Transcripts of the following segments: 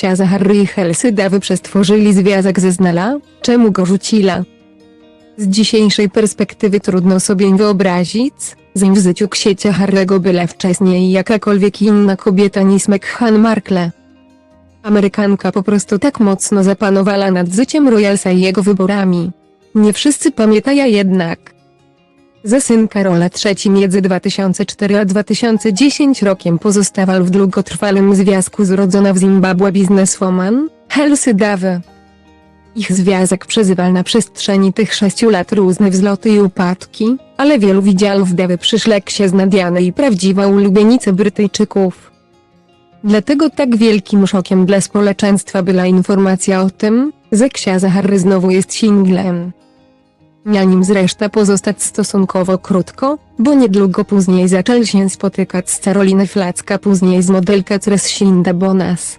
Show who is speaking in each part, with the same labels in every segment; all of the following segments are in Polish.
Speaker 1: księdza Harry i Helsy Dawy przestworzyli związek ze Znala, czemu go rzucila. Z dzisiejszej perspektywy trudno sobie wyobrazić, zanim w życiu księcia Harry'ego byle wcześniej jakakolwiek inna kobieta niż Meghan Markle. Amerykanka po prostu tak mocno zapanowała nad życiem Royalsa i jego wyborami. Nie wszyscy pamiętają jednak. Za syn Karola III między 2004 a 2010 rokiem pozostawał w długotrwałym związku z urodzona w Zimbabwe bizneswoman, Helsy Dawy. Ich związek przeżywał na przestrzeni tych sześciu lat różne wzloty i upadki, ale wielu widzialów Dawy przyszlek się znadiane i prawdziwa ulubienica Brytyjczyków. Dlatego tak wielkim szokiem dla społeczeństwa była informacja o tym, że księdza Harry znowu jest singlem. Miał nim zresztą pozostać stosunkowo krótko, bo niedługo później zaczął się spotykać z Caroliny Flacka później z modelka Crescinda Bonas.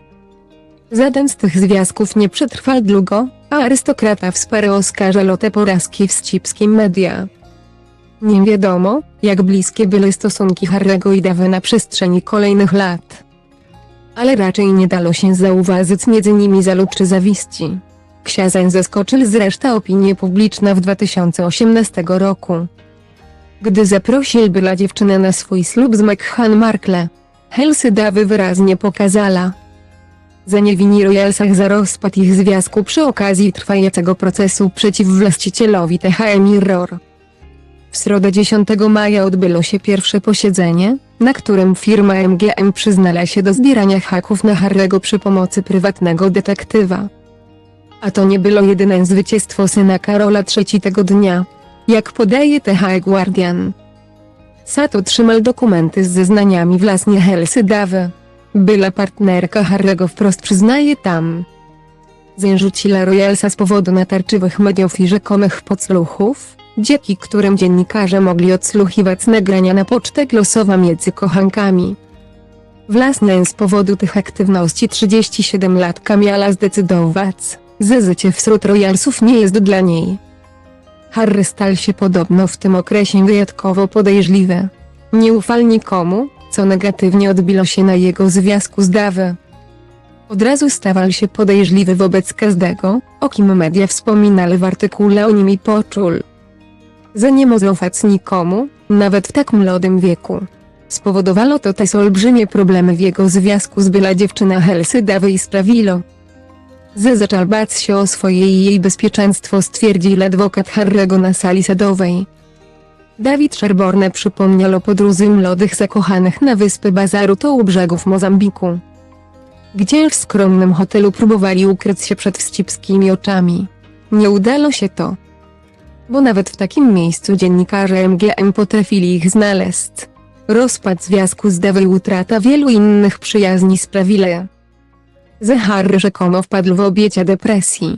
Speaker 1: Żaden z tych związków nie przetrwał długo, a arystokrata wsparł oskarżał o te porażki w scipskim media. Nie wiadomo, jak bliskie były stosunki Harry'ego i Dawy na przestrzeni kolejnych lat. Ale raczej nie dało się zauważyć między nimi zalut czy zawiści. Książę zaskoczył zresztą opinię publiczną w 2018 roku. Gdy zaprosił była dziewczynę na swój ślub z Meghan Markle, Helsy Dawy wyraźnie pokazała, zaniewini Royalsach za rozpad ich związku przy okazji trwającego procesu przeciw właścicielowi THM Mirror. W środę 10 maja odbyło się pierwsze posiedzenie, na którym firma MGM przyznała się do zbierania haków na Harry'ego przy pomocy prywatnego detektywa. A to nie było jedyne zwycięstwo syna Karola III tego dnia. Jak podaje TH Guardian. Sat otrzymał dokumenty z zeznaniami własnie Helsy Dawy. Była partnerka Harry'ego wprost przyznaje tam. Zrzucila Royalsa z powodu natarczywych mediów i rzekomych podsłuchów, dzięki którym dziennikarze mogli odsłuchiwać nagrania na pocztę losowa między kochankami. Własne z powodu tych aktywności 37-latka miała zdecydować, że życie wśród Royalsów nie jest dla niej. Harry stał się podobno w tym okresie wyjątkowo podejrzliwy. Nie ufał nikomu, co negatywnie odbiło się na jego związku z Dawy. Od razu stawał się podejrzliwy wobec każdego, o kim media wspominały w artykule o nim i poczuł, że nie może ufać nikomu, nawet w tak młodym wieku. Spowodowało to też olbrzymie problemy w jego związku z była dziewczyna Helsy Dawy i sprawiło, bać się o swoje i jej bezpieczeństwo stwierdził adwokat Harry'ego na sali sadowej. Dawid Sherborne przypomniał o podróży młodych zakochanych na wyspę Bazaru to u brzegów Mozambiku. Gdzie w skromnym hotelu próbowali ukryć się przed wścibskimi oczami. Nie udało się to. Bo nawet w takim miejscu dziennikarze MGM potrafili ich znaleźć. Rozpad związku z Dawy i utrata wielu innych przyjaźni sprawiły, Harry rzekomo wpadł w obiecia depresji.